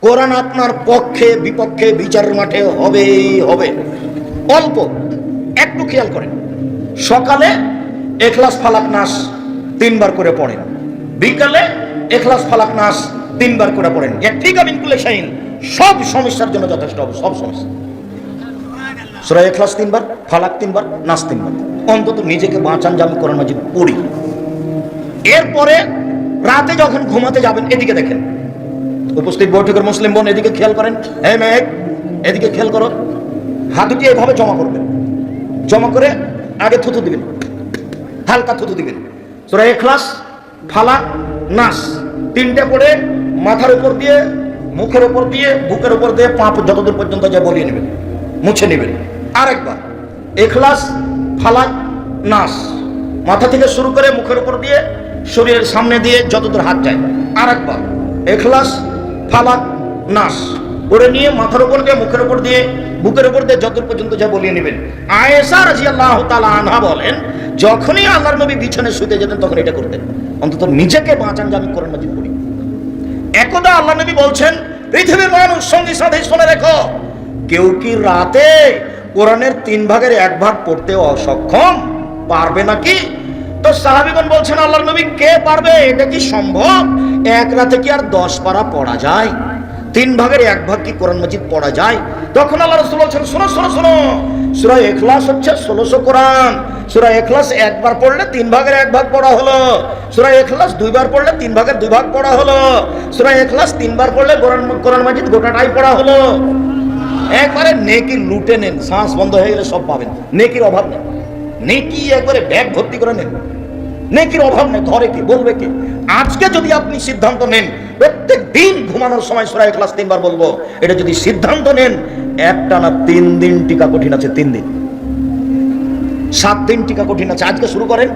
কোরআন আপনার পক্ষে, বিপক্ষে, বিচারের মাঠে হবেই হবে। অল্প, একটু খেয়াল করেন। সকালে এখলাস ফালাক নাস তিনবার করে পড়েন। বিকালে এখলাস ফালাক নাস তিনবার করে পড়েন। একটি কামিন কুলে শাইন, সব সমস্যার জন্য যথেষ্ট হবে, সব সমস্যা। সুরা এখলাস তিনবার, ফালাক তিনবার, নাস তিনবার। অন্তত নিজেকে বাঁচান যে কোরআন মাজিদ পড়ি। এরপরে রাতে যখন ঘুমাতে যাবেন, এদিকে দেখেন উপস্থিত বৈঠকের মুসলিম বোন, এদিকে খেয়াল করেন। হ্যাঁ মেঘ এদিকে খেয়াল করো। হাত দুটি এভাবে জমা করবেন। জমা করে আগে থুতু দিবেন। হালকা থুতু দিবেন। সুরা এখলাস ফালাক নাস, তিনটে পড়ে মাথার উপর দিয়ে, মুখের উপর দিয়ে, বুকের উপর দিয়ে পা যতদূর পর্যন্ত যা বলিয়ে নেবেন। মুছে নেবেন। আরেকবার। এখলাস ফালাক নাস, মাথা থেকে শুরু করে মুখের উপর দিয়ে, শরীরের সামনে দিয়ে যতদূর হাত যায়। আরেকবার। এখলাস ফালাক নাস করে নিয়ে মাথার উপর দিয়ে, মুখের উপর দিয়ে, বুকের উপর দিয়ে যত পর্যন্ত যা বলিয়ে নেবেন। আয়েশা রাজিয়াল্লাহু তাআলা আনহা বলেন, যখনই আল্লাহর নবী বিছানায় শুতে যেতেন, তখন এটা করতেন। অন্তত নিজেকে বাঁচান যে আমি কোরআন মাজিদ পড়ি। একদা আল্লাহ নবী বলছেন, পৃথিবীর মানুষ, সঙ্গী, সাথে, শুনে রেখো। কেউ কি রাতে কোরআনের তিন ভাগের এক ভাগ পড়তে অসক্ষম? পারবে নাকি? সাহাবিগণ বলছেন নবী কে পারবে? এটা কি সম্ভব? এক রাতে কি আর দশ পারা পড়া যায়? তিন ভাগের এক ভাগ কি কোরআন মজিদ পড়া যায়? তখন আল্লাহ রসুল বলছেন, শোনো শোনো শোনো। সুরা এখলাস হচ্ছে ষোলোশো কোরআন। সুরা এখলাস একবার পড়লে তিন ভাগের এক ভাগ পড়া হলো। সুরা এখলাস দুইবার পড়লে তিন ভাগের দুই ভাগ পড়া হলো। সুরা এখলাস তিনবার পড়লে কোরআন কোরআন মাজিদ গোটাটাই পড়া হলো। একবারে নেকি লুটে নেন, শ্বাস বন্ধ হয়ে গেলে সব পাবেন। নেকির অভাব নেই। নেকি একবারে ব্যাগ ভর্তি করে নেন। নেকির অভাব নেই ধরে কি বলবে কি? আজকে যদি আপনি সিদ্ধান্ত নেন প্রত্যেক দিন ঘুমানোর সময় সুরাই ক্লাস তিনবার বলব এটা যদি সিদ্ধান্ত নেন একটা না তিন দিন টিকা কঠিন আছে তিন দিন। সাত দিন টিকা কঠিন আছে আজকে শুরু করেন?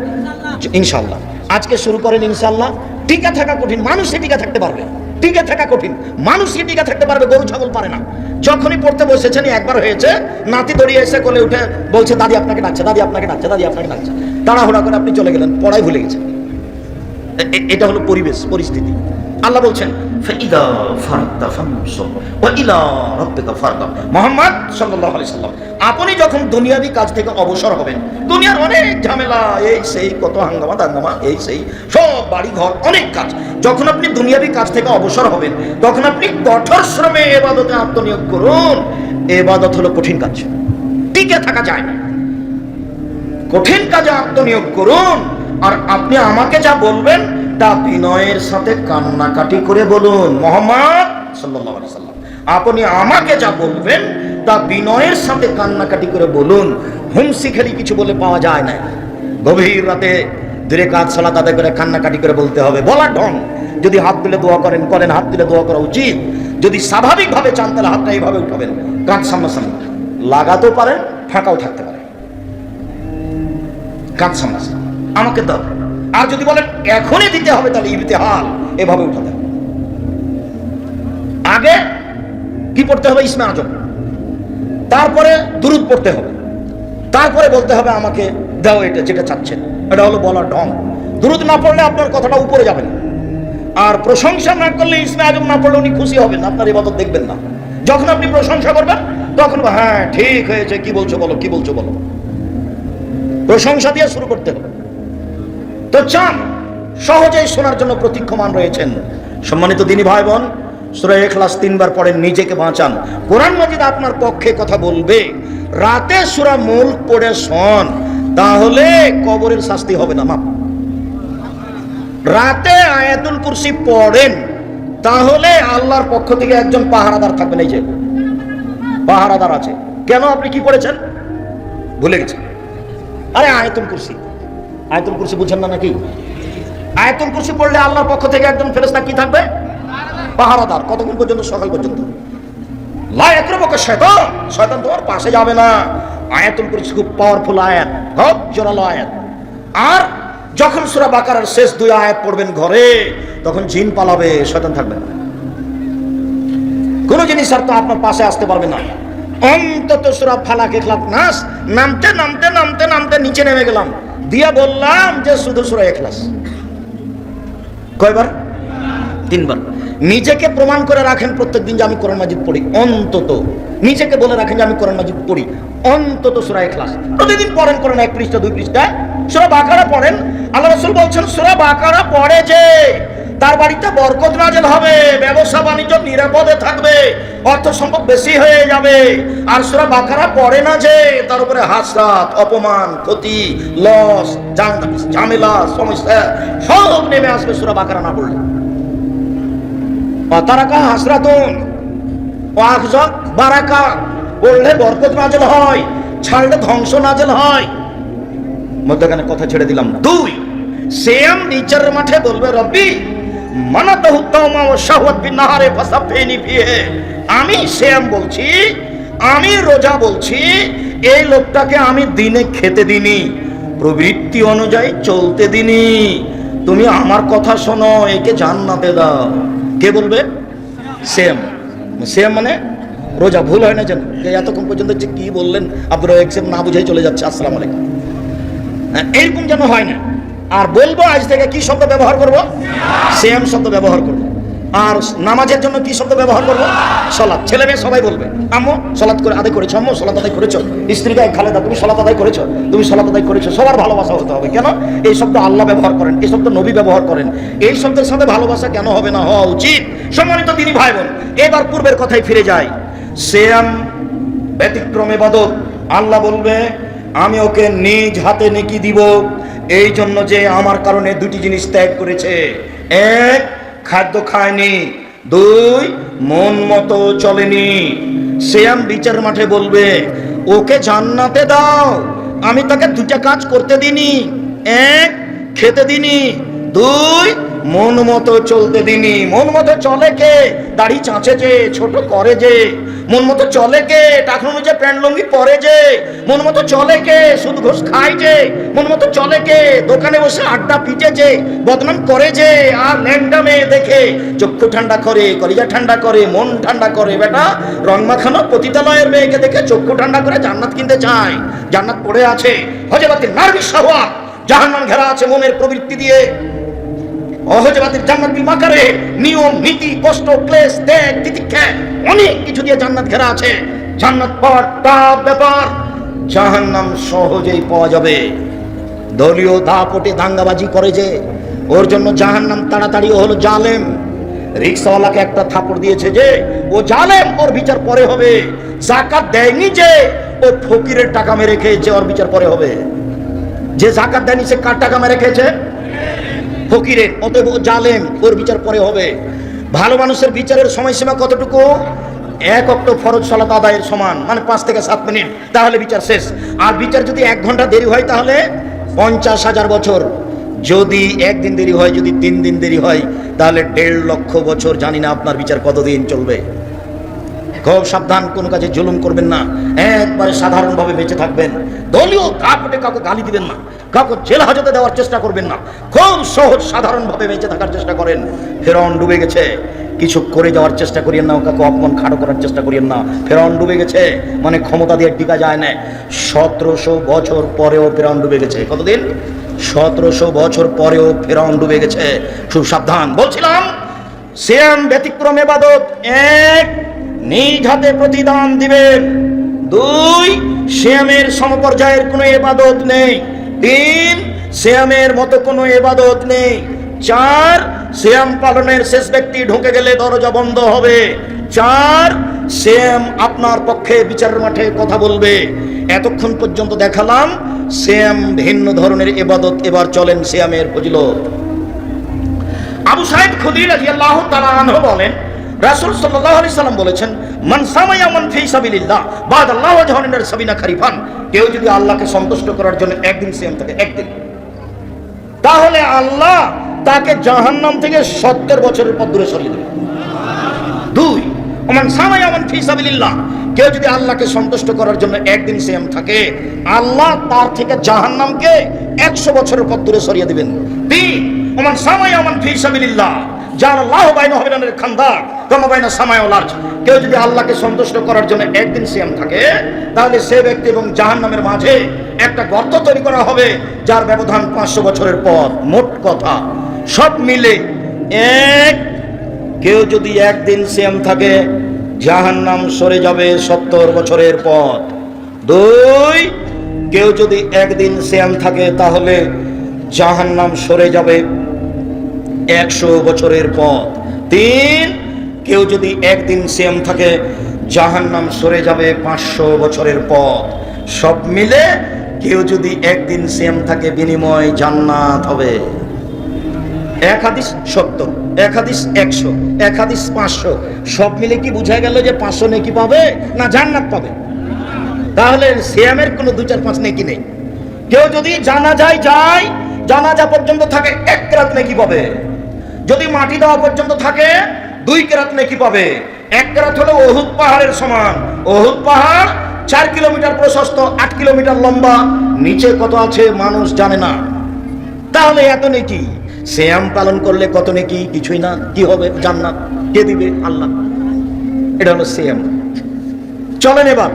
ইনশাল্লাহ আজকে শুরু করেন ইনশাল্লাহ টিকা থাকা কঠিন মানুষ মানুষই টিকা থাকতে পারবে। টিকে থাকা কঠিন মানুষ মানুষই টিকা থাকতে পারবে গরু ছাগল পারে না। যখনই পড়তে বসেছেন একবার হয়েছে নাতি দড়িয়ে এসে কোলে উঠে বলছে দাদি আপনাকে ডাকছে দাদি আপনাকে ডাকছে দাদি আপনাকে ডাকছে। তাড়াহুড়া করে আপনি চলে গেলেন, পড়াই ভুলে গেছেন। এটা হলো পরিবেশ, পরিস্থিতি। আল্লাহ বলছেন মুহাম্মদ সাল্লাম, আপনি যখন দুনিয়াবি কাজ থেকে অবসর হবেন, দুনিয়ার অনেক ঝামেলা, এই সেই কত হাঙ্গামা দাঙ্গামা, এই সেই সব বাড়ি ঘর অনেক কাজ। যখন আপনি দুনিয়াবি কাজ থেকে অবসর হবেন, তখন আপনি কঠোর শ্রমে এবাদতে আত্মনিয়োগ করুন। এবাদত হলো কঠিন কাজ। টিকে থাকা যায় না। কঠিন কাজে আত্মনিয়োগ করুন। আর আপনি আমাকে যা বলবেন তা বিনয়ের সাথে কান্নাকাটি করে বলুন। মোহাম্মদ সাল্লাম, আপনি আমাকে যা বলবেন তা বিনয়ের সাথে কান্নাকাটি করে বলুন। হুমসি খেলি কিছু বলে পাওয়া যায় না। গভীর রাতে দূরে কাজ সালা তাদের করে কান্নাকাটি করে বলতে হবে। বলা ঢং। যদি হাত তুলে দোয়া করেন করেন, হাত তুলে দোয়া করা উচিত। যদি স্বাভাবিকভাবে চান, তাহলে হাতটা এইভাবে উঠাবেন। কাজ সামনাসামনি। লাগাতেও পারেন, ফাঁকাও থাকতে পারে কাজ সামনাসামনি আমাকে দাও। আর যদি বলেন, এখনই দিতে হবে, তাহলে ইবিতে হাল এভাবে উঠাতে হবে আগে কি পড়তে হবে? ইসমে আজম। তারপরে দুরুদ পড়তে হবে। তারপরে বলতে হবে, আমাকে দাও এটা যেটা চাচ্ছেন। এটা হলো বলার ঢং। দুরুদ না পড়লে আপনার কথাটা উপরে যাবে না। আর প্রশংসা না করলে ইসমে আজম না পড়লে উনি খুশি হবেন আপনার ইবাদত দেখবেন না। যখন আপনি প্রশংসা করবেন, তখন হ্যাঁ ঠিক হয়েছে। কি বলছো বলো, কি বলছো বলো? প্রশংসা দিয়ে শুরু করতে হবে। তো চান, সহজেই শোনার জন্য প্রতীক্ষমান রয়েছেন সম্মানিত দিনী ভাই বোন সুরা এখলাস তিনবার পড়েন, নিজেকে বাঁচান। কোরআন মাজিদ আপনার পক্ষে কথা বলবে, রাতে সুরা মূল পড়ে শোন, তাহলে কবরের শাস্তি হবে না মাপ রাতে আয়াতুল কুরসি পড়েন, তাহলে আল্লাহর পক্ষ থেকে একজন পাহারাদার থাকবেন, এই যে। পাহারাদার আছে। কেন আপনি কি করেছেন ভুলে গেছেন আরে আয়াতুল কুরসি। আয়াতুল কুরসি বুঝেন না নাকি? আয়াতুল কুরসি পড়লে আল্লাহর পক্ষ থেকে একজন ফেরেশতা কি থাকবে? পাহারাদার, কতক্ষণ পর্যন্ত? সকাল পর্যন্ত। শয়তান। তোমার পাশে যাবে না। আয়াতুল কুরসি খুব পাওয়ারফুল আয়াত। খুব জোরালো আয়াত। আর যখন সূরা বাকারার শেষ দুই আয়াত পড়বেন ঘরে, তখন জিন পালাবে, শয়তান থাকবে না। কোন জিনিস আর তো আপনার পাশে আসতে পারবে না। অন্তত সুরা ফালাক এখলাক নাস নামতে নামতে নামতে নামতে নিচে নেমে গেলাম। দিয়া বললাম যে শুধু সুরা এখলাস কয়বার? তিনবার। নিজেকে প্রমাণ করে রাখেন প্রত্যেকদিন যে আমি কোরআন মাজিদ পড়ি। অন্তত। নিজেকে বলে রাখেন যে আমি কোরআন মাজিদ পড়ি। অন্তত সুরায় ক্লাস প্রতিদিন পড়েন করেন এক পৃষ্ঠা, দুই পৃষ্ঠা সুরা বাকারা পড়েন। আল্লাহ রসুল বলছেন, সুরা বাকারা পড়ে যে তার বাড়িতে বরকত নাজেল হবে, ব্যবসা বাণিজ্য নিরাপদে থাকবে, অর্থ সম্পদ বেশি হয়ে যাবে। আর সুরা বাকারা পড়ে না যে, তার উপরে হাসরাত, অপমান, ক্ষতি, লস ঝামেলা, সমস্যা, সব নেমে আসবে সুরা বাকারা না পড়লে। অতারাকা হাসরাতুন ওয়াকজক বারাকা পড়লে বরকত নাজেল হয়, ছাড়লে ধ্বংস নাজেল হয়। মধ্যখানে কথা ছেড়ে দিলাম দুই সেম নিচের মাঠে বলবে, রব্বি মানাত হুত্তামা ও শাহওয়াত বিন নাহারে ফাসাফিনি ফিহে আমি সেম বলছি আমি রোজা বলছি এই লোকটাকে আমি দিনে খেতে দিনি প্রবৃত্তি অনুযায়ী চলতে দিনি তুমি আমার কথা শোনো একে জান্নাতে দাও। কে বলবে? সেম সেম মানে রোজা ভুল হয় না যেন? এতক্ষণ পর্যন্ত যে কি বললেন একসেম না বুঝাই চলে যাচ্ছে আসসালামু আলাইকুম। হ্যাঁ, এরকম যেন হয় না। আর বলব, আজ থেকে কি শব্দ ব্যবহার করব? সেম শব্দ ব্যবহার করব। আর নামাজের জন্য কি শব্দ ব্যবহার করব? সলাৎ। ছেলে মেয়ে সবাই বলবে, আম্মু সলাদ করে আদায় করেছ, আম্মু, সলাৎ আদায় করেছ? স্ত্রীকে খালেদা, তুমি সলাৎ আদায় করেছ? তুমি সলাৎ আদায় করেছ? সবার ভালোবাসা হতে হবে। কেন? এই শব্দ আল্লাহ ব্যবহার করেন, এই শব্দ নবী ব্যবহার করেন। এই শব্দের সাথে ভালোবাসা কেন হবে না? হওয়া উচিত। সম্মানিত তিনি ভাই বোন, এবার পূর্বের কথায় ফিরে যাই। সেম ব্যতিক্রমে বাদক আল্লাহ বলবে, আমি ওকে নিজ হাতে নেকি দিব। এই জন্য যে আমার কারণে দুটি জিনিস ত্যাগ করেছে। এক, খাদ্য খায়নি। দুই, মন মতো চলেনি। শ্যাম বিচার মাঠে বলবে, ওকে জান্নাতে দাও। আমি তাকে দুটা কাজ করতে দিনি এক, খেতে দিনি দুই মন মতো চলতে দিনি। মন মতো চলে কে? দাড়ি চাঁচে যে, ছোট করে যে। মন মতো চলে কে? টাকা যে প্যান্ট লুঙ্গি পরে যে। মন মতো চলে কে? সুদ ঘোষ খায় যে। মন মতো চলে কে? দোকানে বসে আড্ডা পিটে যে। বদনাম করে যে। আর ল্যাংটা মেয়ে দেখে চক্ষু ঠান্ডা করে, কলিজা ঠান্ডা করে, মন ঠান্ডা করে। বেটা রং মাখানো পতিতালয়ের মেয়েকে দেখে চক্ষু ঠান্ডা করে জান্নাত কিনতে চায়। জান্নাত পড়ে আছে। হজরতের নারবি সাহওয়া জাহান্নাম ঘেরা আছে মনের প্রবৃত্তি দিয়ে। অহজবাদের জান্নাত নিয়ম কষ্ট অনেক কিছু দিয়ে জান্নাত ঘেরা আছে। জান্নাত ব্যাপার, জাহান্নাম সহজেই পাওয়া যাবে। দলীয় দাঙ্গাবাজি করে যে, ওর জন্য জাহান্নাম তাড়াতাড়ি হলো জালেম। রিক্সাওয়ালাকে একটা থাপড় দিয়েছে যে, ও জালেম, ওর বিচার পরে হবে। জাকাত দেয়নি যে, ও ফকিরের টাকা মেরে খেয়েছে, ওর বিচার পরে হবে। যে জাকাত দেয়নি, সে কার টাকা মেরে খেয়েছে? ফকিরের, অতএব জালেম, ওর বিচার পরে হবে। ভালো মানুষের বিচারের সময়সীমা কতটুকু? এক অক্ট ফরজ সলাত আদায়ের সমান মানে পাঁচ থেকে সাত মিনিট। তাহলে বিচার শেষ। আর বিচার যদি এক ঘণ্টা দেরি হয়, তাহলে পঞ্চাশ হাজার বছর। যদি একদিন দেরি হয়, যদি তিন দিন দেরি হয়, তাহলে দেড় লক্ষ বছর। জানি না আপনার বিচার কতদিন চলবে। খুব সাবধান, কোনো কাজে জুলুম করবেন না। একবারে সাধারণভাবে বেঁচে থাকবেন। দলীয় কাপটে কাউকে গালি দিবেন না। কাউকে জেল হাজতে দেওয়ার চেষ্টা করবেন না। খুব সহজ, সাধারণভাবে বেঁচে থাকার চেষ্টা করেন। ফেরন ডুবে গেছে। কিছু করে যাওয়ার চেষ্টা করিয়েন না, কাউকে অপমান, খাটো করার চেষ্টা করিয়েন না। ফেরন ডুবে গেছে মানে ক্ষমতা দিয়ে টিকা যায় না। সতেরোশো বছর পরেও ফেরন ডুবে গেছে। কতদিন? সতেরোশো বছর পরেও ফেরন ডুবে গেছে। খুব সাবধান বলছিলাম সেম ব্যতিক্রম এবাদত এক নিজ হাতে প্রতিদান দিবেন। দুই শ্যামের সমপর্যায়ের কোনো এবাদত নেই। তিন শ্যামের মতো কোনো এবাদত নেই। চার শ্যাম পালনের শেষ ব্যক্তি ঢুকে গেলে দরজা বন্ধ হবে। চার শ্যাম আপনার পক্ষে বিচারের মাঠে কথা বলবে। এতক্ষণ পর্যন্ত দেখালাম শ্যাম ভিন্ন ধরনের এবাদত এবার চলেন শ্যামের ফজিলত। আবু সাইদ খুদি রাদিয়াল্লাহু তাআলা আনহু বলেন রাসূল সাল্লাল্লাহু আলাইহি সাল্লাম বলেছেন ফি আল্লাহ কেউ যদি আল্লাহকে সন্তুষ্ট করার জন্য একদিন সিয়াম থাকে, একদিন। তাহলে আল্লাহ তাকে জাহান্নাম থেকে 70 বছরের দূরে সরিয়ে দুই ফি কেউ যদি আল্লাহকে সন্তুষ্ট করার জন্য একদিন থাকে, আল্লাহ তার থেকে জাহান্নামকে 100 বছরের পর দূরে সরিয়ে দিবেন। তিন ওমান সামায়া ফি সাবিলিল্লাহ যার আল্লাহ বাইনা হবে না খান্দার কমা বাইনা সামায় লার্জ কেউ যদি আল্লাহকে সন্তুষ্ট করার জন্য একদিন সিয়াম থাকে, তাহলে সে ব্যক্তি এবং জাহান্নামের মাঝে একটা গর্ত তৈরি করা হবে, যার ব্যবধান পাঁচশো বছরের পর মোট কথা, সব মিলে এক, কেউ যদি একদিন সিয়াম থাকে, জাহান্নাম সরে যাবে সত্তর বছরের পথ। দুই, কেউ যদি একদিন সিয়াম থাকে, তাহলে জাহান্নাম সরে যাবে একশো বছরের পথ। তিন, কেউ যদি একদিন সিয়াম থাকে, জাহান্নাম সরে যাবে পাঁচশো বছরের পথ। সব মিলে কেউ যদি একদিন সিয়াম থাকে, বিনিময় জান্নাত হবে। এক হাদিস সত্তর এক হাদিস একশো, এক হাদিস পাঁচশো। সব মিলে কি বোঝা গেল যে পাঁচশো নেকি পাবে না জান্নাত পাবে? তাহলে সিয়ামের কোনো দু চার, পাঁচ নেকি নেই। কেউ যদি জানা যায় যায়, জানাজা পর্যন্ত থাকে, এক রাত নেকি পাবে। যদি মাটি দেওয়া পর্যন্ত থাকে, দুই কেরাত নেকি পাবে। এক কেরাত হলো অহুদ পাহাড়ের সমান। অহুদ পাহাড় চার কিলোমিটার প্রশস্ত, আট কিলোমিটার লম্বা। নিচে কত আছে মানুষ জানে না। তাহলে এত নেকি? শ্যাম পালন করলে কত নেকি? কিছুই না। কি হবে? জান্নাত। কে দিবে? আল্লাহ। এটা হলো শ্যাম। চলেন এবার।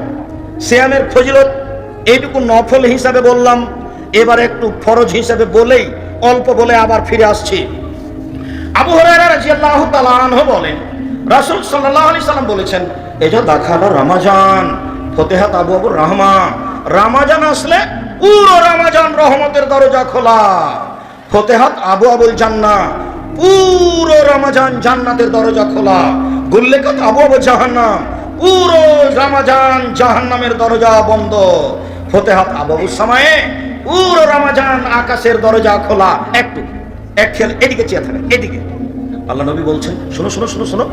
শ্যামের ফজিলত এইটুকু নফল হিসাবে বললাম। এবার একটু ফরজ হিসাবে বলেই, অল্প বলে আবার ফিরে আসছি। আবু আনহু বলেন রমাজান, ফতেহাত রমাজান আসলে রহমতের দরজা খোলা। ফতেহাত আবু আবুল জান্না পুরো জান্নাতের দরজা খোলা। আবু আবু জাহান্নাম, পুরো রমাজান জাহান্নামের দরজা বন্ধ। ফতেহাত আবু সামায়ে পুরো রমাজান আকাশের দরজা খোলা। একটু এক খেয়াল এদিকে চেয়ে থাকে, এদিকে। আল্লাহ নবী বলছেন, শোনো শোনো শোনো শোনো।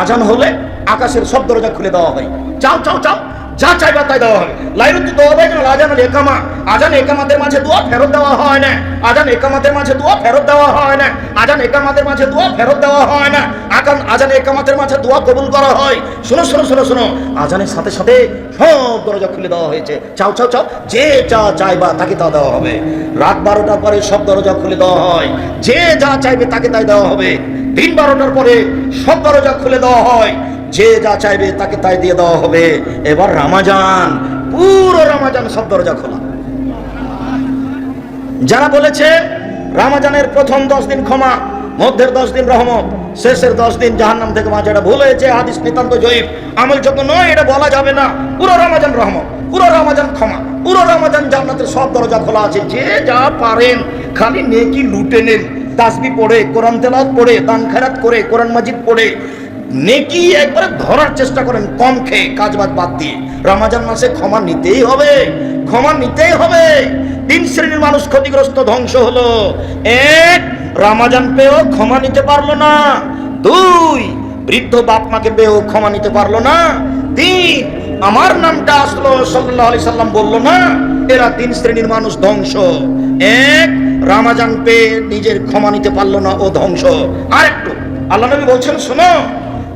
আজান হলে আকাশের সব দরজা খুলে দেওয়া হয়। চাও চাও চাও যা চাইবা তাই দেওয়া হবে। লাইরুদ্দি দোয়া ভাই না আজান একামা? আজান একামাতের মাঝে দোয়া ফেরত দেওয়া হয় না। আজান একামাতের মাঝে দোয়া ফেরত দেওয়া হয় না। আজান একামাতের মাঝে দোয়া ফেরত দেওয়া হয় না। আকান আজান একামাতের মাঝে দোয়া কবুল করা হয়। শোনো শোনো শোনো শোনো। আজানের সাথে সাথে সব দরজা খুলে দেওয়া হয়েছে। চাও চাও চাও। যে যা চাইবা তাকে তা দেওয়া হবে। রাত বারোটার পরে সব দরজা খুলে দেওয়া হয়। যে যা চাইবে তাকে তাই দেওয়া হবে। দিন বারোটার পরে সব দরজা খুলে দেওয়া হয়। যে যা চাইবে তাকে তাই দিয়ে দেওয়া হবে। এবার রামাজান, পুরো রামাজান সব দরজা খোলা। যারা বলেছে রামাজানের প্রথম দশ দিন ক্ষমা, মধ্যের দশ দিন রহমত, শেষের দশ দিন জাহান্নাম থেকে বাঁচা এটা ভুল হয়েছে, হাদিস নিতান্ত জয়ীব আমল যোগ্য নয়, এটা বলা যাবে না। পুরো রামাজান রহমত, পুরো রামাজান ক্ষমা, পুরো রামাজান জান্নাতের সব দরজা খোলা আছে। যে যা পারেন, খালি নেকি লুটে নেন। তাসবি পড়ে, কোরআন তেলাওয়াত পড়ে, দান খেরাত করে, কোরআন মাজিদ পড়ে নেকি একবারে ধরার চেষ্টা করেন, কম খেয়ে কাজ বাদ বাদ দিয়ে। রমাজান মাসে ক্ষমা নিতেই হবে, ক্ষমা নিতেই হবে। তিন শ্রেণির মানুষ ক্ষতিগ্রস্ত, ধ্বংস হলো। এক, রামাজান পেয়েও ক্ষমা নিতে পারল না। দুই, বৃদ্ধ বাপ মাকে পেয়েও ক্ষমা নিতে পারল না। তিন, আমার নামটা আসলো সাল্লাহ আলি সাল্লাম বলল না, এরা তিন শ্রেণির মানুষ ধ্বংস। এক, রামাজান পেয়ে নিজের ক্ষমা নিতে পারল না, ও ধ্বংস। আর একটু আল্লাহ নবী বলছেন, শোনো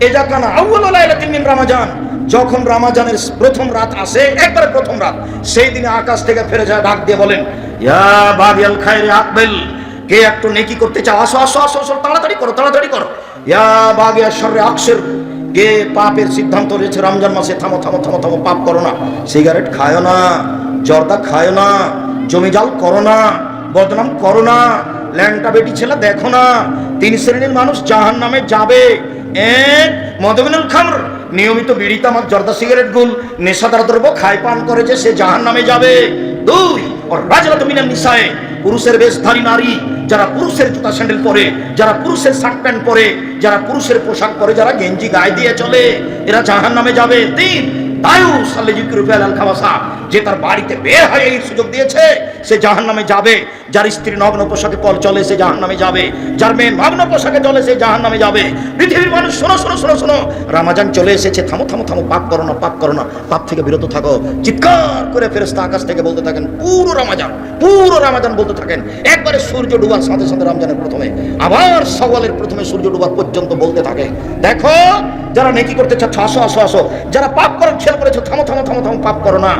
এজা কানা লাইলাতিন মিন রামাজান। যখন রামাজানের প্রথম রাত আসে, একবারে প্রথম রাত, সেই দিনে আকাশ থেকে ফিরে যায় ডাক দিয়ে বলেন, ইয়া বাগিয়াল খায়রে আকবেল, কে একটু নেকি করতে চাও? আসো আসো আসো আসো, তাড়াতাড়ি করো তাড়াতাড়ি করো। ইয়া বাগিয়া শর্রে আকসের, কে পাপের সিদ্ধান্ত রয়েছে রমজান মাসে? থামো থামো থামো থামো, পাপ করো না। সিগারেট খায় না, জর্দা খায় না, জমি জাল করো না, বদনাম করো না ল্যাংটা বেটি ছেলে, দেখো না, তিন শ্রেণির মানুষ জাহান নামে যাবে। এক মদমিনুল খামর, নিয়মিত বিড়ি তামাক জর্দা সিগারেট গুল, নেশাদার দ্রব্য খায় পান করে যে সে জাহান নামে যাবে। দুই, ওর রাজরাত মিনাল নিসায়ে, পুরুষের বেশধারী নারী, যারা পুরুষের জুতা স্যান্ডেল পরে, যারা পুরুষের শার্ট প্যান্ট পরে, যারা পুরুষের পোশাক পরে, যারা গেঞ্জি গায়ে দিয়ে চলে, এরা জাহান নামে যাবে। তিন রামাজান চলে এসেছে। থামো থামো থামো, পাপ করো না, পাপ করো না, পাপ থেকে বিরত থাকো। চিৎকার করে আকাশ থেকে বলতে থাকেন, পুরো রামাজান পুরো রামাজান বলতে থাকেন। একবারে সূর্য ডুবার সাথে সাথে রমজানের প্রথমে, আবার সওয়ালের প্রথমে সূর্য ডুবার পর্যন্ত বলতে থাকে। দেখো, যারা নেকি করতে চাচ্ছ, আসো আসো আসো। যারা পাপ করার খেয়াল করেছ, থামো থামো থামো থামো, পাপ করো না।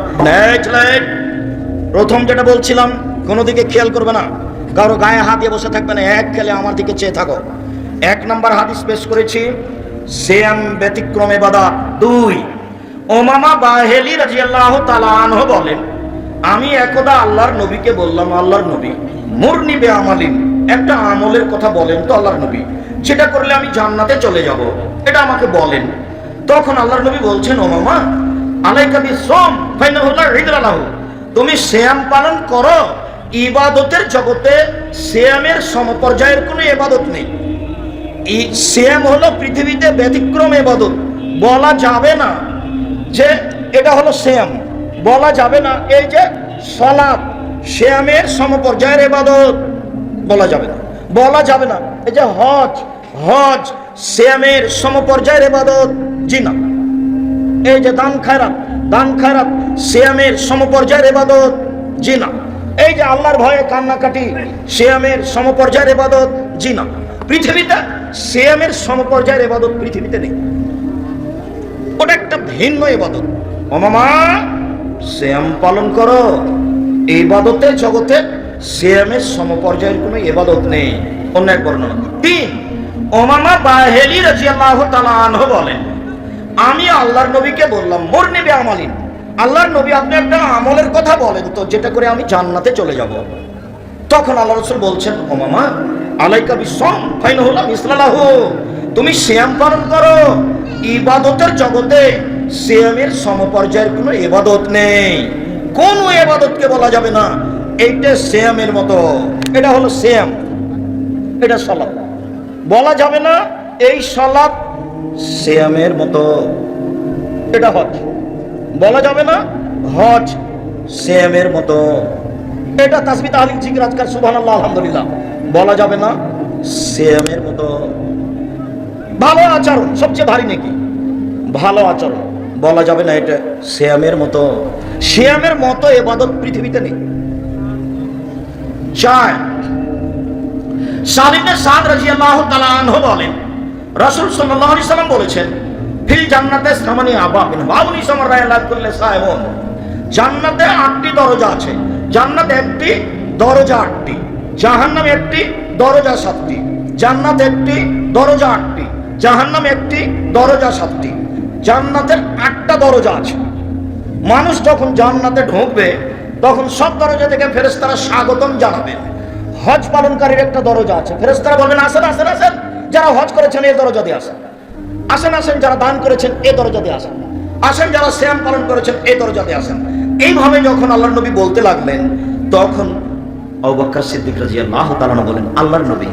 প্রথম যেটা বলছিলাম, কোনো দিকে খেয়াল করবে না। কারও গায়ে হাত দিয়ে বসে থাকবে না, এক খেলে আমার দিকে চেয়ে থাকো। এক নাম্বার হাদিস পেশ করেছি সেম ব্যতিক্রমে বাদা দুই ওমামা বাহেলি রাজিয়াল্লাহ তালানহ বলেন, আমি একদা আল্লাহর নবীকে বললাম, আল্লাহর নবী মুর নিবে আমালিন একটা আমলের কথা বলেন তো আল্লাহর নবী, সেটা করলে আমি জান্নাতে চলে যাব। এটা আমাকে বলেন। তখন আল্লাহর নবী বলছেন ও মামা আলাইকা বিসম ফাইনাহুল্লাহ রিদরালাহু তুমি শ্যাম পালন করো, ইবাদতের জগতে শ্যামের সমপর্যায়ের কোনো ইবাদত নেই। শ্যাম হলো পৃথিবীতে ব্যতিক্রম এবাদত বলা যাবে না যে এটা হলো শ্যাম বলা যাবে না এই যে সলাপ শ্যামের সমপর্যায়ের এবাদত বলা যাবে না। বলা যাবে না। এই যে হজ হজ শ্যামের সমপর্যায়ের এবাদত জি না। এই যে দান খায়রাত দান খায়রাত শ্যামের সমপর্যায়ের এবাদত জি না। এই যে আল্লাহর ভয়ে কান্নাকাটি শ্যামের সমপর্যায়ের এবাদত জি না। পৃথিবীতে শ্যামের সমপর্যায়ের এবাদত পৃথিবীতে নেই। ওটা একটা ভিন্ন এবাদত ও মামা শ্যাম পালন করো। ইবাদতের জগতে শ্যামের সমপর্যায়ের কোনো ইবাদত নেই। অন্য এক বর্ণনা। তিন ওমামা বাহেলি রাজিয়াল্লাহু আনহু বলেন আমি আল্লাহর নবীকে বললাম, মোর নেবে আমালিন। আল্লাহর নবী আপনি একটা আমলের কথা বলেন তো, যেটা করে আমি জান্নাতে চলে যাব। তখন আল্লাহ রসুল বলছেন, ও মামা, আলাইকা বিসম ফাইন হলাম ইসলালাহ তুমি শ্যাম পালন করো। ইবাদতের জগতে শ্যামের সমপর্যায়ের কোনো ইবাদত নেই। কোন ইবাদতকে বলা যাবে না, এইটা শ্যামের মতো। এটা হলো শ্যাম এটা সলাপ বলা যাবে না, এই সলাপ শ্যামের মতো। এটা হজ। বলা যাবে না, হজ শ্যামের মতো। এটা তাসবি তাহলিক জিকির আজকাল, সুবহানাল্লাহ, আলহামদুলিল্লাহ। বলা যাবে না শ্যামের মতো। ভালো আচরণ, সবচেয়ে ভারী নাকি? ভালো আচরণ, বলা যাবে না এটা শ্যামের মতো। শ্যামের মতো এবাদত পৃথিবীতে নেই। চায়। সালিমে সাদ রাজিয়াল্লাহু আনহু বলেন রাসূল সাল্লাল্লাহু সাল্লাম বলেছেন, ফিল জান্নাতে সামানি আবাবিন বাবুনি সামারায় লাভ করলে সাহেবন জান্নাতে আটটি দরজা আছে। জান্নাত একটি, দরজা আটটি। জাহান্নাম একটি, দরজা সাতটি। জান্নাত একটি, দরজা আটটি। জাহান্নাম একটি, দরজা সাতটি। জান্নাতের আটটা দরজা আছে। মানুষ যখন জান্নাতে ঢুকবে, তখন সব দরজা থেকে ফেরেস্তারা স্বাগতম জানাবে। হজ পালনকারীর একটা দরজা আছে। ফেরেশতারা বলবেন, আসেন আসেন আসেন। যারা হজ করেছেন, এ দরজা দিয়ে আসেন। আসেন আসেন, যারা দান করেছেন, এ দরজা দিয়ে আসেন। আসেন, যারা শ্যাম পালন করেছেন এই দরজা দিয়ে আসেন। এইভাবে যখন আল্লাহ নবী বলতে লাগলেন, তখন অবাক্কা সিদ্দিক রাজি আল্লাহ তালানা বলেন, আল্লাহর নবী,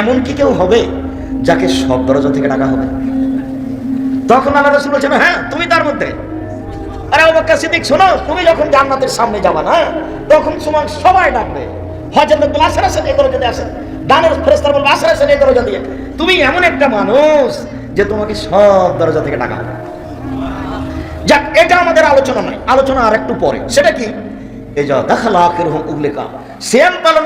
এমন কি কেউ হবে যাকে সব দরজা থেকে ডাকা হবে? তখন আল্লাহ রসুল বলছেন হ্যাঁ তুমি তার মধ্যে। আরে অবাক্কা সিদ্দিক, শোনো, তুমি যখন জান্নাতের সামনে যাবা না, তখন তোমার সবাই ডাকবে। হজের লোক আসেন আসেন এই দরজা দিয়ে আসেন। দানের ফেরেস্তার বলব আসার আসেন এই দরজা দিয়ে। তুমি এমন একটা মানুষ যে তোমাকে সব দরজা থেকে ডাকা যাক, এটা আমাদের আলোচনা নয়, আলোচনা আর একটু পরে। সেটা কি? এই যা দেখালা কেরকম উল্লেখা শ্যাম পালন